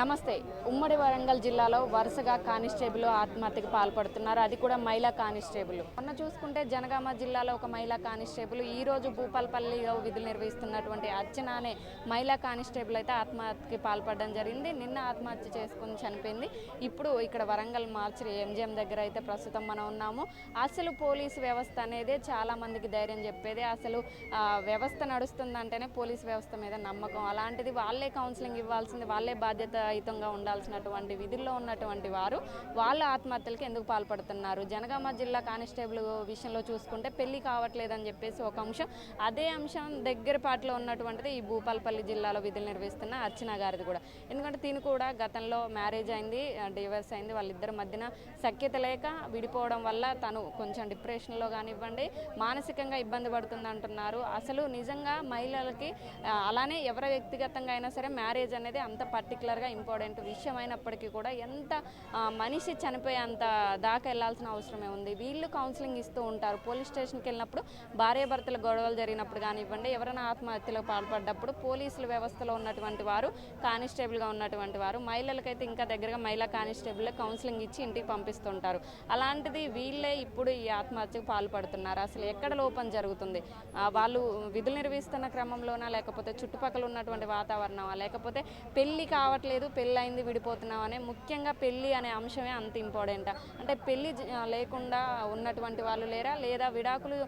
నమస్తే. ఉమ్మడి వరంగల్ జిల్లాలో వరుసగా కానిస్టేబుల్ ఆత్మహత్యకు పాల్పడుతున్నారు. అది కూడా మహిళా కానిస్టేబుల్. మొన్న చూసుకుంటే జనగామ జిల్లాలో ఒక మహిళా కానిస్టేబుల్ ఈ రోజు భూపాలపల్లిలో విధులు నిర్వహిస్తున్నటువంటి అర్చన అనే మహిళా కానిస్టేబుల్ అయితే ఆత్మహత్యకి పాల్పడడం జరిగింది. నిన్న ఆత్మహత్య చేసుకుని చనిపోయింది. ఇప్పుడు ఇక్కడ వరంగల్ మార్చి ఎంజిఎం దగ్గర అయితే ప్రస్తుతం మనం ఉన్నాము. అసలు పోలీసు వ్యవస్థ అనేది చాలా మందికి ధైర్యం చెప్పేది. అసలు వ్యవస్థ నడుస్తుందంటేనే పోలీస్ వ్యవస్థ మీద నమ్మకం. అలాంటిది వాళ్ళే కౌన్సిలింగ్ ఇవ్వాల్సింది వాళ్ళే బాధ్యత రహితంగా ఉండాల్సినటువంటి విధుల్లో ఉన్నటువంటి వారు వాళ్ళ ఆత్మహత్యలకు ఎందుకు పాల్పడుతున్నారు? జనగామ జిల్లా కానిస్టేబుల్ విషయంలో చూసుకుంటే పెళ్ళి కావట్లేదని చెప్పేసి ఒక అంశం. అదే అంశం దగ్గర పాటలో ఉన్నటువంటిది ఈ భూపాలపల్లి జిల్లాలో విధులు నిర్వహిస్తున్న అర్చన గారిది కూడా. ఎందుకంటే తిను కూడా గతంలో మ్యారేజ్ అయింది డివర్స్ అయింది. వాళ్ళిద్దరి మధ్యన సఖ్యత లేక విడిపోవడం వల్ల తను కొంచెం డిప్రెషన్లో కానివ్వండి మానసికంగా ఇబ్బంది పడుతుంది అంటున్నారు అసలు నిజంగా మహిళలకి అలానే ఎవరి వ్యక్తిగతంగా అయినా సరే మ్యారేజ్ అనేది అంత పర్టికులర్గా ఇంపార్టెంట్ విషయం అయినప్పటికీ కూడా ఎంత మనిషి చనిపోయేంత దాకా వెళ్ళాల్సిన అవసరమే ఉంది. వీళ్ళు కౌన్సిలింగ్ ఇస్తూ ఉంటారు. పోలీస్ స్టేషన్కి వెళ్ళినప్పుడు భార్యాభర్తల గొడవలు జరిగినప్పుడు కానివ్వండి ఎవరైనా ఆత్మహత్యలకు పాల్పడ్డప్పుడు పోలీసుల వ్యవస్థలో ఉన్నటువంటి వారు కానిస్టేబుల్గా ఉన్నటువంటి వారు మహిళలకైతే ఇంకా దగ్గరగా మహిళా కానిస్టేబుల్ కౌన్సిలింగ్ ఇచ్చి ఇంటికి పంపిస్తుంటారు. అలాంటిది వీళ్ళే ఇప్పుడు ఈ ఆత్మహత్యకు పాల్పడుతున్నారు. అసలు ఎక్కడ లోపం జరుగుతుంది? వాళ్ళు విధులు నిర్వహిస్తున్న క్రమంలోనా? లేకపోతే చుట్టుపక్కల ఉన్నటువంటి వాతావరణమా? లేకపోతే పెళ్ళి కావట్లేదు పెళ్ళయింది విడిపోతున్నాం అనే ముఖ్యంగా పెళ్ళి అనే అంశమే అంత ఇంపార్టెంట్ అంటే పెళ్ళి లేకుండా ఉన్నటువంటి వాళ్ళు లేరా? లేదా విడాకులు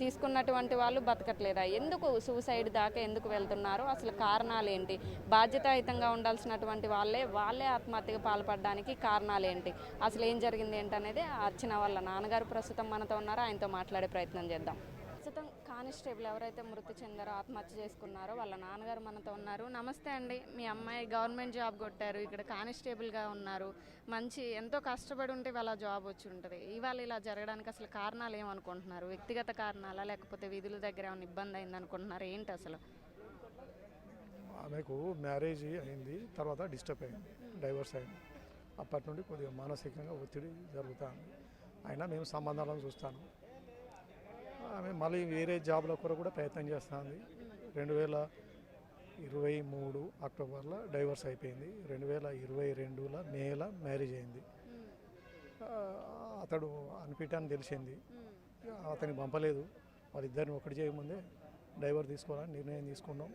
తీసుకున్నటువంటి వాళ్ళు బతకట్లేదా? ఎందుకు సూసైడ్ దాకా ఎందుకు వెళ్తున్నారు? అసలు కారణాలు ఏంటి? బాధ్యతాయుతంగా ఉండాల్సినటువంటి వాళ్ళే వాళ్ళే ఆత్మహత్యకు పాల్పడడానికి కారణాలు ఏంటి? అసలు ఏం జరిగింది ఏంటనేది అర్చన వాళ్ళ నాన్నగారు ప్రస్తుతం మనతో ఉన్నారు. ఆయనతో మాట్లాడే ప్రయత్నం చేద్దాం. ప్రస్తుతం కానిస్టేబుల్ ఎవరైతే మృతి చెందారో ఆత్మహత్య చేసుకున్నారో వాళ్ళ నాన్నగారు మనతో ఉన్నారు. నమస్తే అండి. మీ అమ్మాయి గవర్నమెంట్ జాబ్ కొట్టారు. ఇక్కడ కానిస్టేబుల్గా ఉన్నారు. మంచి ఎంతో కష్టపడి ఉంటే వాళ్ళ జాబ్ వచ్చి ఉంటుంది. ఇవాళ ఇలా జరగడానికి అసలు కారణాలు ఏమనుకుంటున్నారు? వ్యక్తిగత కారణాలా? లేకపోతే విధుల దగ్గర ఏమైనా ఇబ్బంది అయింది అనుకుంటున్నారు? ఏంటి అసలు? ఆమెకు మ్యారేజ్ అయింది. తర్వాత డిస్టర్బ్ అయింది. డైవర్స్ అయింది. అప్పటి నుండి కొద్దిగా మానసికంగా ఒత్తిడి జరుగుతుంది. అయినా మేము సంబంధాలను చూస్తాను. ఆమె మళ్ళీ వేరే జాబ్ల కొరకు కూడా ప్రయత్నం చేస్తుంది. రెండు వేల ఇరవై మూడు అక్టోబర్లో డైవర్స్ అయిపోయింది. రెండు వేల ఇరవై రెండులో మేలో మ్యారేజ్ అయింది. అతడు అన్ఫిట్ అని తెలిసింది. అతనికి పంపలేదు. వాళ్ళిద్దరిని ఒకటి చేయముందే డైవర్ తీసుకోవాలని నిర్ణయం తీసుకున్నాం.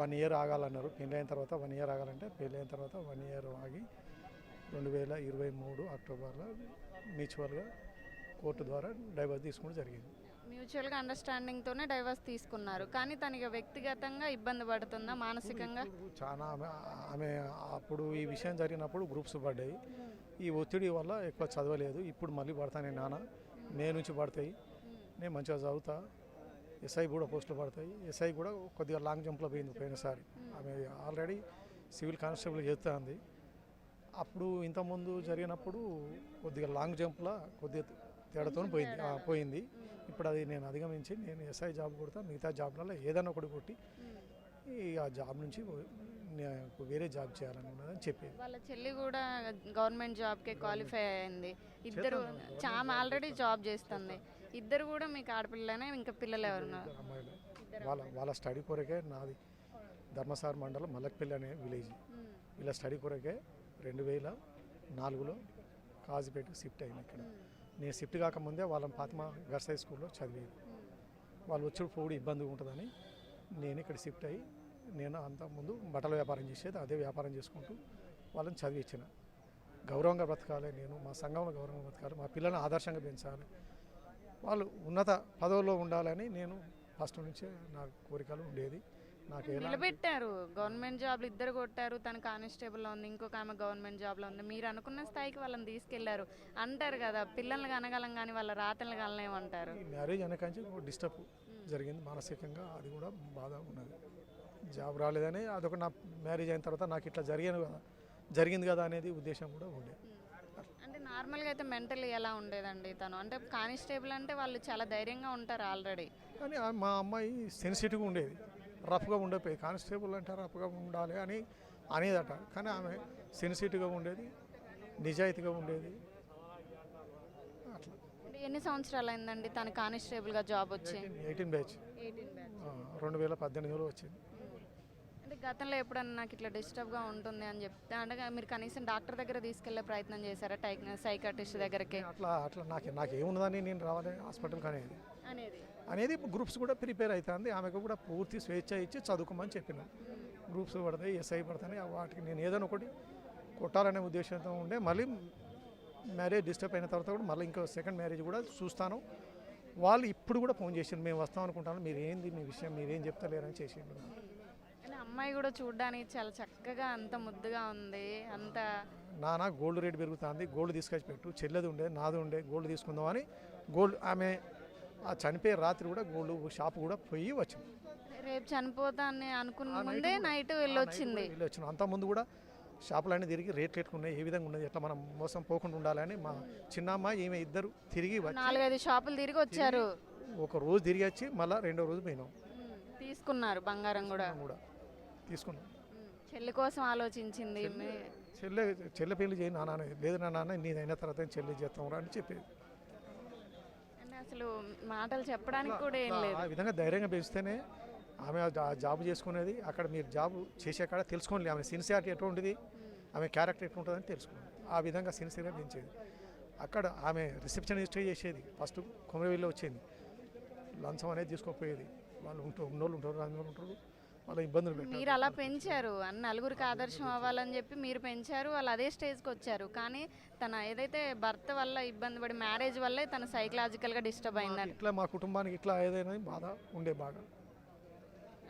వన్ ఇయర్ ఆగాలన్నారు. పెళ్ళి అయిన తర్వాత వన్ ఇయర్ ఆగాలంటే పెళ్ళి అయిన తర్వాత వన్ ఇయర్ ఆగి రెండు వేల ఇరవై మూడు అక్టోబర్లో మ్యూచువల్గా కోర్టు ద్వారా డైవర్స్ తీసుకోవడం జరిగింది. మ్యూచువల్గా అండర్స్టాండింగ్తోనే డైవర్స్ తీసుకున్నారు. కానీ తనకి వ్యక్తిగతంగా ఇబ్బంది పడుతుందా? మానసికంగా? చాలా ఆమె ఆమె అప్పుడు ఈ విషయం జరిగినప్పుడు గ్రూప్స్ పడ్డాయి. ఈ ఒత్తిడి వల్ల ఎక్కువ చదవలేదు. ఇప్పుడు మళ్ళీ పడతాను నాన్న. మే నుంచి పడతాయి. నేను మంచిగా చదువుతా. ఎస్ఐ కూడా పోస్టులు పడతాయి. ఎస్ఐ కూడా కొద్దిగా లాంగ్ జంప్లో పోయింది పోయినసారి. ఆమె ఆల్రెడీ సివిల్ కానిస్టేబుల్ చేస్తుంది. అప్పుడు ఇంతకుముందు జరిగినప్పుడు కొద్దిగా లాంగ్ జంప్లో కొద్దిగా తేడాతో పోయింది. పోయింది. ఇప్పుడు అది నేను అధిగమించి నేను ఎస్ఐ జాబ్ కొడతా మిగతా జాబ్లలో ఏదైనా ఒకటి కొట్టి ఈ ఆ జాబ్ నుంచి వేరే జాబ్ చేయాలని ఉన్నదని చెప్పేది. వాళ్ళ చెల్లి కూడా గవర్నమెంట్ జాబ్కే క్వాలిఫై అయింది. ఇద్దరు చామ ఆల్రెడీ జాబ్ చేస్తుంది. ఇద్దరు కూడా మీకు ఆడపిల్లనే ఇంకా పిల్లలు ఎవరున్నారు అమ్మాయిలు. వాళ్ళ వాళ్ళ స్టడీ కొరకే నాది ధర్మసార్ మండలం మల్లక్పల్లి అనే విలేజ్. వీళ్ళ స్టడీ కొరకే రెండు వేల నాలుగులో కాజీపేటకు షిఫ్ట్ అయింది ఇక్కడ. నేను షిఫ్ట్ కాకముందే వాళ్ళని పాతమ గర్స్ హై స్కూల్లో చదివేది వాళ్ళు వచ్చినప్పుడు పోడు ఇబ్బందిగా ఉంటుందని నేను ఇక్కడ షిఫ్ట్ అయ్యి నేను అంత ముందు బట్టల వ్యాపారం చేసేది అదే వ్యాపారం చేసుకుంటూ వాళ్ళని చదివించిన గౌరవంగా బ్రతకాలి నేను మా సంఘంలో గౌరవంగా బ్రతకాలి మా పిల్లల్ని ఆదర్శంగా పెంచాలి. వాళ్ళు ఉన్నత పదవుల్లో ఉండాలని నేను ఫస్ట్ నుంచే నా కోరికలు ఉండేది. నాకు నిలబెట్టారు. గవర్నమెంట్ జాబ్లు ఇద్దరు కొట్టారు. తన కానిస్టేబుల్లో ఉంది ఇంకొక ఆమె గవర్నమెంట్ జాబ్లో ఉంది. మీరు అనుకున్న స్థాయికి వాళ్ళని తీసుకెళ్ళారు. అంటారు కదా పిల్లల్ని కనగలం కానీ వాళ్ళ రాతల్ని కనలేమంటారు. ఈ మ్యారేజ్ అనకాంచి డిస్టర్బ్ జరిగింది మానసికంగా. అది కూడా బాధ ఉన్నది. జాబ్ రాలేదని అదొక నా మ్యారేజ్ అయిన తర్వాత నాకు ఇట్లా జరిగాను కదా జరిగింది కదా అనేది ఉద్దేశం కూడా ఉండే అంటే నార్మల్గా అయితే మెంటల్ ఎలా ఉండేదండి తను? అంటే కానిస్టేబుల్ అంటే వాళ్ళు చాలా ధైర్యంగా ఉంటారు ఆల్రెడీ. కానీ మా అమ్మాయి సెన్సిటివ్గా ఉండేది. రఫ్గా ఉండకపోయేది కానిస్టేబుల్ అంటే రఫ్గా ఉండాలి అని అనేదట. కానీ ఆమె సెన్సిటివ్గా ఉండేది నిజాయితీగా ఉండేది. అట్లా. అంటే ఎన్ని సంవత్సరాలు అయిందండి తను కానిస్టేబుల్గా జాబ్ వచ్చి? Eighteen batch. రెండు వేల పద్దెనిమిదిలో వచ్చింది. అంటే అంటే గతంలో ఎప్పుడన్నా నాకు ఇట్లా డిస్టర్బ్గా ఉంటుంది అని చెప్తే అంటే మీరు కనీసం డాక్టర్ దగ్గర తీసుకెళ్ళే ప్రయత్నం చేశారా టైక్ సైకాట్రిస్ట్ దగ్గరికి? అట్లా అట్లా నాకు నాకు ఏమున్నదని నేను రావాలి హాస్పిటల్కి అనేది. అనేది. అనేది గ్రూప్స్ కూడా ప్రిపేర్ అవుతుంది. ఆమెకు కూడా పూర్తి స్వేచ్ఛ ఇచ్చి చదువుకోమని చెప్పిన. గ్రూప్స్ పడతాయి ఎస్ఐ పడతాయి వాటికి నేను ఏదైనా ఒకటి కొట్టాలనే ఉద్దేశంతో ఉండే మళ్ళీ మ్యారేజ్ డిస్టర్బ్ అయిన తర్వాత కూడా మళ్ళీ ఇంకో సెకండ్ మ్యారేజ్ కూడా చూస్తాను. వాళ్ళు ఇప్పుడు కూడా ఫోన్ చేసిండు మేము వస్తాం అనుకుంటాను మీరు ఏంది మీ విషయం మీరు ఏం చెప్తలేరని చేసిండు అమ్మాయి కూడా చూడడానికి చాలా చక్కగా అంత ముద్దుగా ఉంది. అంత నాన్న గోల్డ్ రేట్ పెరుగుతుంది గోల్డ్ తీసుకొచ్చి పెట్టు చెల్లెది ఉండే నాది ఉండే గోల్డ్ తీసుకుందామని గోల్డ్ ఆమె ఆ చనిపోయే రాత్రి కూడా గోల్డ్ షాప్ కూడా పోయి వచ్చింది రేపు చనిపోతా అని అనుకున్న ముందే నైట్ వెళ్ళొచ్చింది. వెళ్ళి వచ్చిన అంత ముందు కూడా షాపులన్నీ తిరిగి రేట్లు ఎట్టుకున్నాయి ఏ విధంగా ఉన్నది ఎట్లా మనం మోసం పోకుండా ఉండాలని మా చిన్నమ్మ ఈమె ఇద్దరు తిరిగి నాలుగైదు షాపులు తిరిగి వచ్చారు. ఒక రోజు తిరిగి వచ్చి మళ్ళీ రెండో రోజు పోయినాం. తీసుకున్నారు బంగారం కూడా. కూడా. తీసుకున్నాం. చెల్లి కోసం ఆలోచించింది చెల్లె చెల్లె పెళ్ళి చేయి నాన్న. లేదు నాన్న నీది అయిన తర్వాత చెల్లి చేస్తాం రా అని చెప్పేది. అసలు మాటలు చెప్పడానికి కూడా ఏం లేదు. ఆ విధంగా ధైర్యంగా పెంచితేనే ఆమె ఆ జాబ్ చేసుకునేది అక్కడ మీరు జాబ్ చేసే కాడ తెలుసుకోండి ఆమె సిన్సియారిటీ ఎటువంటిది ఆమె క్యారెక్టర్ ఎట్లుంటుందని తెలుసుకోండి. ఆ విధంగా సిన్సియర్గా పెంచేది అక్కడ ఆమె రిసెప్షనిస్ట్ చేసేది ఫస్ట్ కుమరవెల్లి వచ్చింది. లంచం అనేది తీసుకోపోయేది. వాళ్ళు ఉంటారు ఉన్నోళ్ళు ఉంటారు రాని ఉంటారు. వాళ్ళ ఇబ్బందులు పెట్టారు. మీరు అలా పెంచారు. అన్ని నలుగురికి ఆదర్శం అవ్వాలని చెప్పి మీరు పెంచారు. వాళ్ళు అదే స్టేజ్కి వచ్చారు. కానీ తన ఏదైతే భర్త వల్ల ఇబ్బంది పడి మ్యారేజ్ వల్లే తన సైకలాజికల్గా డిస్టర్బ్ అయిందని. ఇట్లా మా కుటుంబానికి ఇట్లా ఏదైనా బాధ ఉండే బాగా.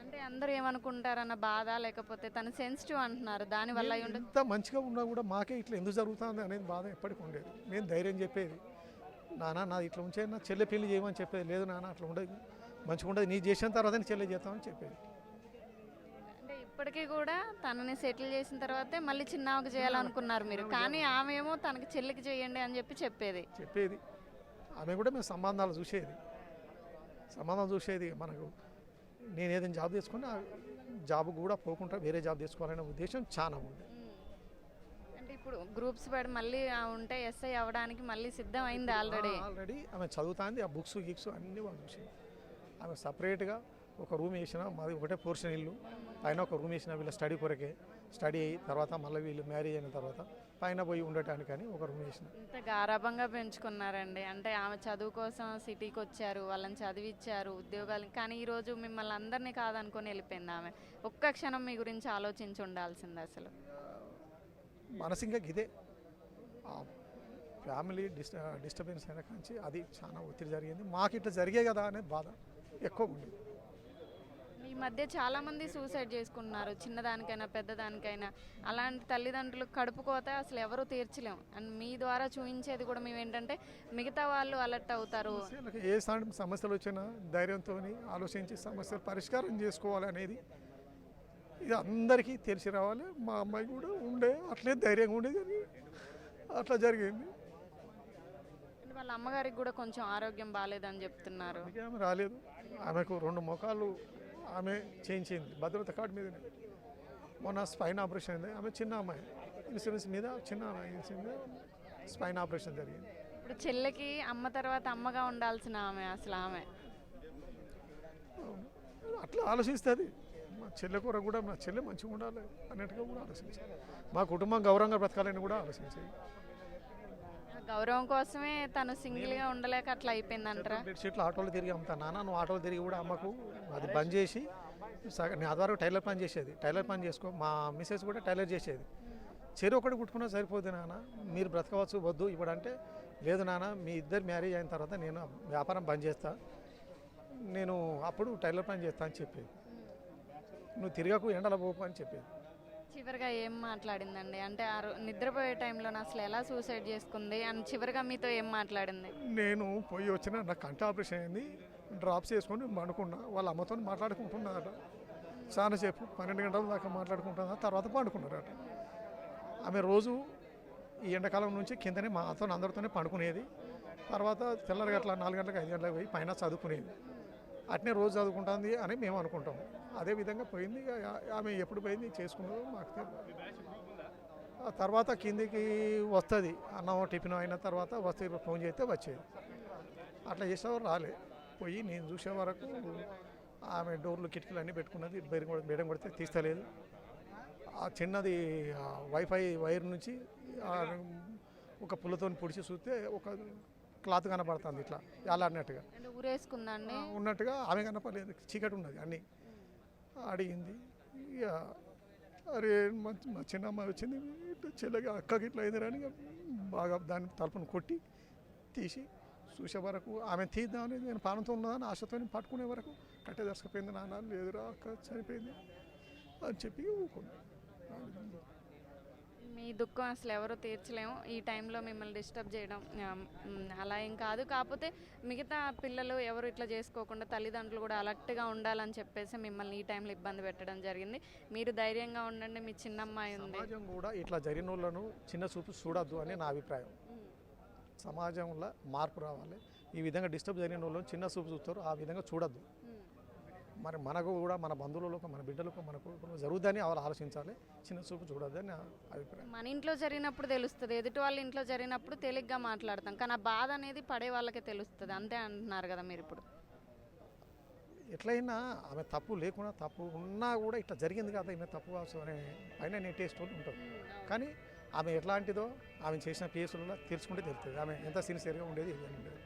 అంటే అందరూ ఏమనుకుంటారన్న బాధ లేకపోతే తను సెన్సిటివ్ అంటున్నారు. దాని వల్ల అయి ఉండదు ఎంత మంచిగా ఉన్నా కూడా మాకే ఇట్లా ఎందుకు జరుగుతుంది అనేది బాధ ఎప్పటికీ ఉండేది. నేను ధైర్యం చెప్పేది నాన్న నాది ఇట్లా ఉంచే నా చెల్లె పెళ్ళి చేయమని చెప్పేది లేదు నాన్న అట్లా ఉండదు. మంచిగా ఉండదు. నీ చేసిన తర్వాత చెల్లె చేస్తామని చెప్పేది. ఇప్పటికీ కూడా తనని సెటిల్ చేసిన తర్వాతే మళ్ళీ చిన్నవకి చేయాలనుకున్నారు మీరు. కానీ ఆమె ఏమో తనకి చెల్లికి చేయండి అని చెప్పి చెప్పేది. చెప్పేది. ఆమె కూడా మేము సంబంధాలు చూసేది. సంబంధాలు చూసేది మనకు నేను ఏదైనా జాబ్ తీసుకుని ఆ జాబ్ కూడా పోకుండా వేరే జాబ్ తీసుకోవాలనే ఉద్దేశం చాలా ఉంది. అంటే ఇప్పుడు గ్రూప్స్ పడి మళ్ళీ ఉంటే ఎస్ఐ అవ్వడానికి మళ్ళీ సిద్ధం అయింది ఆల్రెడీ. ఆల్రెడీ ఆమె చదువుతాంది ఆ బుక్స్ గిక్స్ అన్నీ వాళ్ళు చూసింది. ఆమె సపరేట్గా ఒక రూమ్ వేసిన మాది ఒకటే పోర్షన్ ఇల్లు. పైన ఒక రూమ్ వేసిన వీళ్ళ స్టడీ కొరకే. స్టడీ అయ్యి తర్వాత మళ్ళీ వీళ్ళు మ్యారేజ్ అయిన తర్వాత పైన పోయి ఉండటానికని ఒక రూమ్ వేసిన. ఇంత గారాభంగా పెంచుకున్నారండి. అంటే ఆమె చదువు కోసం సిటీకి వచ్చారు వాళ్ళని చదివిచ్చారు ఉద్యోగాలు. కానీ ఈరోజు మిమ్మల్ని అందరినీ కాదనుకొని వెళ్ళిపోయింది ఆమె. ఒక్క క్షణం మీ గురించి ఆలోచించి ఉండాల్సింది అసలు. మనసు ఇంకా ఇదే ఫ్యామిలీ డిస్ డిస్టర్బెన్స్ అయిన కాంచి అది చాలా ఒత్తిడి జరిగింది. మాకు ఇట్లా జరిగే కదా అనే బాధ ఎక్కువ ఉంది ఈ మధ్య చాలా మంది సూసైడ్ చేసుకుంటున్నారు. చిన్నదానికైనా పెద్దదానికైనా. అలాంటి తల్లిదండ్రులు కడుపు కోత అసలు ఎవరు తీర్చలేం. అండ్ మీ ద్వారా చూపించేది కూడా మేము ఏంటంటే మిగతా వాళ్ళు అలర్ట్ అవుతారు. ఏ సమ- సమస్యలు వచ్చినా ధైర్యంతో ఆలోచించి సమస్యలు పరిష్కారం చేసుకోవాలనేది ఇది అందరికీ తెలిసి రావాలి. మా అమ్మాయి కూడా ఉండే అట్లే ధైర్యంగా ఉండేది అట్లా జరిగింది. వాళ్ళ అమ్మగారికి కూడా కొంచెం ఆరోగ్యం బాగాలేదని చెప్తున్నారు. రాలేదు. ఆమెకు రెండు ముఖాలు ఆమె చేయించింది భద్రత కార్డు మీదనే. మొన్న స్పైన్ ఆపరేషన్ అయింది. ఆమె చిన్న అమ్మాయి. ఇన్సూరెన్స్ మీద చిన్న ఇన్సూరెన్స్ స్పైన్ ఆపరేషన్ జరిగింది. ఇప్పుడు చెల్లెకి అమ్మ తర్వాత అమ్మగా ఉండాల్సిన ఆమె అసలు ఆమె? అట్లా ఆలోచిస్తుంది మా చెల్లె కూర కూడా మా చెల్లె మంచిగా ఉండాలి అన్నట్టుగా కూడా ఆలోచించాలి. మా కుటుంబం గౌరవంగా బ్రతకాలని కూడా ఆలోచించాలి. గౌరవం కోసమే తను సింగిల్గా ఉండలేక అట్లా అయిపోయింది అంటారా బెడ్షీట్లు ఆటోలు తిరిగి అమ్ముతా నాన్న నువ్వు ఆటోలు తిరిగి కూడా అమ్మకు అది బంద్ చేసి సగం నేను ఆధారం టైలర్ పని చేసేది. టైలర్ పని చేసుకో. మా మిస్సెస్ కూడా టైలర్ చేసేది. చెరు ఒకటి కుట్టుకున్నా సరిపోద్ది నాన్న. మీరు బ్రతకవచ్చు వద్దు ఇప్పుడు అంటే లేదు నాన్న. మీ ఇద్దరు మ్యారేజ్ అయిన తర్వాత నేను వ్యాపారం బంద్ చేస్తా. నేను అప్పుడు టైలర్ పని చేస్తా అని చెప్పేది. నువ్వు తిరగకు ఎండల పోపు అని చెప్పేది. చివరిగా ఏం మాట్లాడిందండి? అంటే ఆ రో- నిద్రపోయే టైంలో అసలు ఎలా సూసైడ్ చేసుకుంది? అండ్ చివరిగా మీతో ఏం మాట్లాడింది? నేను పోయి వచ్చిన నాకు కంటి ఆపరేషన్ అయింది. డ్రాప్స్ చేసుకొని పండుకున్నా. వాళ్ళ అమ్మతో మాట్లాడుకుంటున్నారట. చాలాసేపు పన్నెండు గంటల దాకా మాట్లాడుకుంటున్నా. తర్వాత పండుకున్నారట. ఆమె రోజు ఈ ఎండాకాలం నుంచి కిందనే మాతో అందరితోనే పండుకునేది. తర్వాత తెల్లరి గట్ల నాలుగు గంటలకు ఐదు గంటలకు పోయి పైన చదువుకునేది. అట్నే రోజు చదువుకుంటుంది అని మేము అనుకుంటాం. అదే విధంగా పోయింది. ఇక ఆమె ఎప్పుడు పోయింది చేసుకున్నదో మాకు తెలియదు ఆ తర్వాత కిందికి వస్తుంది. అన్నం టిఫిన్ అయిన తర్వాత వస్తే ఫోన్ చేస్తే వచ్చేది. అట్లా చేసేవారు రాలే. పోయి నేను చూసే వరకు ఆమె డోర్లు కిటికీలు అన్నీ పెట్టుకున్నది. బెరం బెడం కొడితే తీస్తలేదు. ఆ చిన్నది వైఫై వైర్ నుంచి ఒక పుల్లతో పొడిచి చూస్తే ఒక క్లాత్ కనపడుతుంది ఇట్లా అన్నట్టుగా. ఊరేసుకుందండి. ఉన్నట్టుగా ఆమె కనపడలేదు చీకటి ఉన్నది అన్నీ. అడిగింది ఇక అరే మా మా చిన్నమ్మ వచ్చింది ఇట్లా చెల్లెగా అక్కకి ఇట్లా అయింది అని బాగా దాన్ని తలుపును కొట్టి తీసి చూసే వరకు ఆమె తీద్దామని నేను పానంతో ఉన్నదని ఆశతో పట్టుకునే వరకు కట్టె దర్శకపోయింది నాన్న లేదురా అక్క చనిపోయింది అని చెప్పి ఊరుకుంది. మీ దుఃఖం అసలు ఎవరు తీర్చలేము. ఈ టైంలో మిమ్మల్ని డిస్టర్బ్ చేయడం అలా ఏం కాదు. కాకపోతే మిగతా పిల్లలు ఎవరు ఇట్లా చేసుకోకుండా తల్లిదండ్రులు కూడా అలర్ట్గా ఉండాలని చెప్పేసి మిమ్మల్ని ఈ టైంలో ఇబ్బంది పెట్టడం జరిగింది. మీరు ధైర్యంగా ఉండండి. మీ చిన్నమ్మాయి ఉంది. సమాజం కూడా ఇట్లా జరిగిన వాళ్ళను చిన్న చూపు చూడద్దు అని నా అభిప్రాయం. సమాజంలో మార్పు రావాలి. ఈ విధంగా డిస్టర్బ్ జరిగిన వాళ్ళు చిన్న చూపు చూస్తారు. ఆ విధంగా చూడద్దు. మరి మనకు కూడా మన బంధువులకు మన బిడ్డలకు మనకు జరుగుద్దని వాళ్ళు ఆలోచించాలి. చిన్న చూపు చూడొద్దని నా అభిప్రాయం. మన ఇంట్లో జరిగినప్పుడు తెలుస్తుంది. ఎదుటి వాళ్ళ ఇంట్లో జరిగినప్పుడు తేలిగ్గా మాట్లాడతాం. కానీ ఆ బాధ అనేది పడే వాళ్ళకే తెలుస్తుంది. అంతే అంటున్నారు కదా మీరు ఇప్పుడు. ఎట్లయినా ఆమె తప్పు లేకుండా తప్పు ఉన్నా కూడా ఇట్లా జరిగింది కదా ఈమె తప్పు కావచ్చు అనే పైన నెట్టేస్ట్ వాళ్ళు ఉంటారు కానీ ఆమె ఎట్లాంటిదో ఆమె చేసిన కేసులలో తెలుసుకుంటే తెలుస్తుంది. ఆమె ఎంత సిన్సియర్గా ఉండేది ఏది ఉండేది.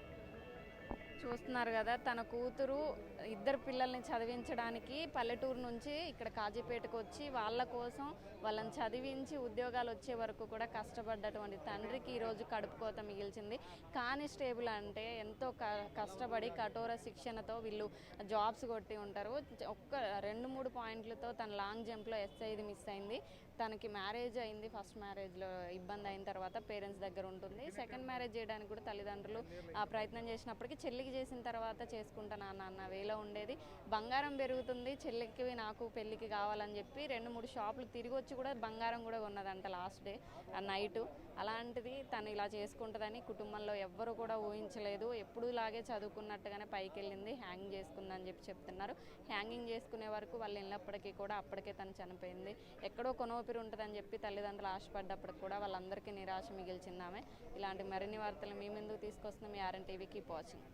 చూస్తున్నారు కదా తన కూతురు ఇద్దరు పిల్లల్ని చదివించడానికి పల్లెటూరు నుంచి ఇక్కడ కాజీపేటకు వచ్చి వాళ్ళ కోసం వాళ్ళని చదివించి ఉద్యోగాలు వచ్చే వరకు కూడా కష్టపడ్డటువంటి తండ్రికి ఈరోజు కడుపు కోత మిగిల్చింది. కానిస్టేబుల్ అంటే ఎంతో క- కష్టపడి కఠోర శిక్షణతో వీళ్ళు జాబ్స్ కొట్టి ఉంటారు. ఒక్క రెండు మూడు పాయింట్లతో తన లాంగ్ జంప్లో ఎస్ఐది మిస్ అయింది. తనకి మ్యారేజ్ అయింది. ఫస్ట్ మ్యారేజ్లో ఇబ్బంది అయిన తర్వాత పేరెంట్స్ దగ్గర ఉంటుంది. సెకండ్ మ్యారేజ్ చేయడానికి కూడా తల్లిదండ్రులు ఆ ప్రయత్నం చేసినప్పటికీ చెల్లికి చేసిన తర్వాత చేసుకుంటాను అన్న అన్న వేలో ఉండేది. బంగారం పెరుగుతుంది. చెల్లికి నాకు పెళ్ళికి కావాలని చెప్పి రెండు మూడు షాపులు తిరిగి వచ్చి కూడా బంగారం కూడా కొన్నదంట లాస్ట్ డే ఆ నైట్ అలాంటిది తను ఇలా చేసుకుంటుందని కుటుంబంలో ఎవ్వరు కూడా ఊహించలేదు. ఎప్పుడు లాగే చదువుకున్నట్టుగానే పైకి వెళ్ళింది హ్యాంగ్ చేసుకుందని చెప్పి చెప్తున్నారు. హ్యాంగింగ్ చేసుకునే వరకు వాళ్ళు వెళ్ళినప్పటికీ కూడా అప్పటికే తను చనిపోయింది. ఎక్కడో కొనోపిరి ఉంటుందని చెప్పి తల్లిదండ్రులు ఆశపడ్డప్పటికి కూడా వాళ్ళందరికీ నిరాశ మిగిల్చిందామే. ఇలాంటి మరిన్ని వార్తలు మీ ఎందుకు తీసుకొస్తున్నాం మీ ఆర్ఎన్ టీవీ కీప్ వాచింగ్